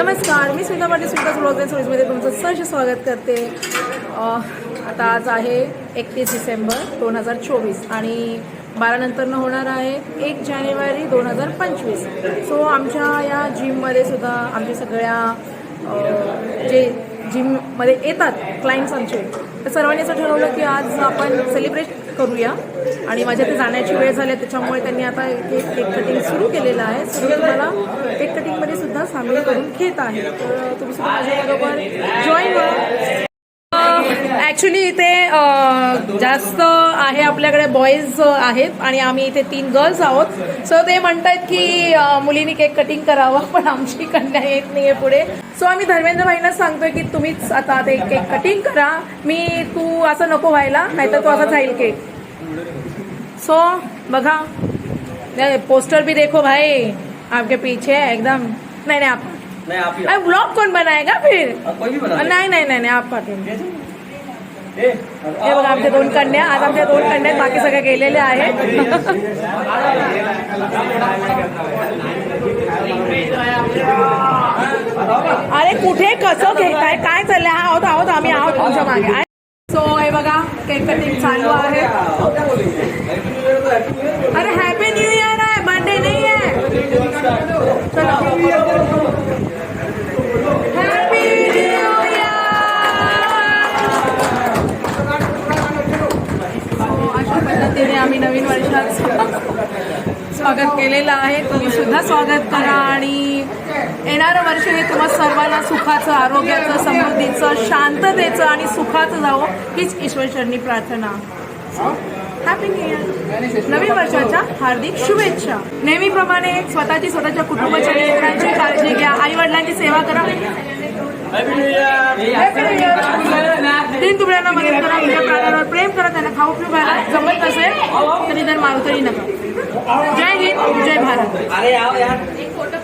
नमस्कार मी Smita Patil Smita blog and तुमचं सहज स्वागत करते. आता आज आहे एकतीस डिसेंबर दोन हजार चोवीस आणि बारानंतरनं होणार आहे एक जानेवारी दोन हजार पंचवीस. सो आमच्या या जिममध्ये सुद्धा आमच्या सगळ्या जे जिममध्ये येतात क्लायंट्स आमचे तर सर्वांनी असं ठरवलं की आज आपण सेलिब्रेट करूया. आणि माझ्या ते जाण्याची वेळ झाली आहे, त्याच्यामुळे त्यांनी आता एक केक कटिंग सुरू केलेलं आहे. सो मला केक सामील करून घेत आहे. तर तुम्ही सुद्धा माझ्याबरोबर जॉईन व्हा. ॲक्च्युली इथे जास्त आहे आपल्याकडे बॉईज आहेत आणि आम्ही इथे तीन गर्ल्स आहोत. सो ते म्हणतात की मुलींनी केक कटिंग करावं पण आमची कन्या येत नाहीये पुढे. सो आम्ही धर्मेंद्र भाईंना सांगतोय की तुम्हीच आता ते केक कटिंग करा. मी तू असं नको व्हायला नाहीतर तो असा जाईल केक सो बघा. पोस्टर भी देखो भाई. आपके पीछे एकदम. नहीं नहीं आप नहीं आप ही अरे ब्लॉग कौन बनाएगा फिर? कोई भी बना नाही नाही नाही नाही आप पाठवून हे बघा आमच्या दोन कन्या आज आमच्या दोन कन्या बाकी सगळे गेलेले आहेत अरे कुठे कसं घेताय काय चाललंय? हा आहोत आहोत आम्ही आहोत तुमच्या मागे. सो हे बघा केक कटिंग चालू आहे. स्वागत केलेलं आहे. तुम्ही सुद्धा स्वागत करा आणि येणारं वर्ष हे तुम्हा सर्वांना सुखाचं आरोग्याचं समृद्धीचं शांततेचं आणि सुखाचं जावं हीच ईश्वरचरणी प्रार्थना. हॅपी न्यू इयर नवीन वर्षाच्या हार्दिक शुभेच्छा. नेहमीप्रमाणे स्वतःची स्वतःच्या कुटुंबाच्या लेकरांची काळजी घ्या. आई वडिलांची सेवा करा. जरी New Year. मदत करा तुझ्या प्राणांवर प्रेम करा त्यांना खाऊ पिऊ घाला जमत नसेल तरी जर मारू तरी नका जय हिंद जय भारत अरे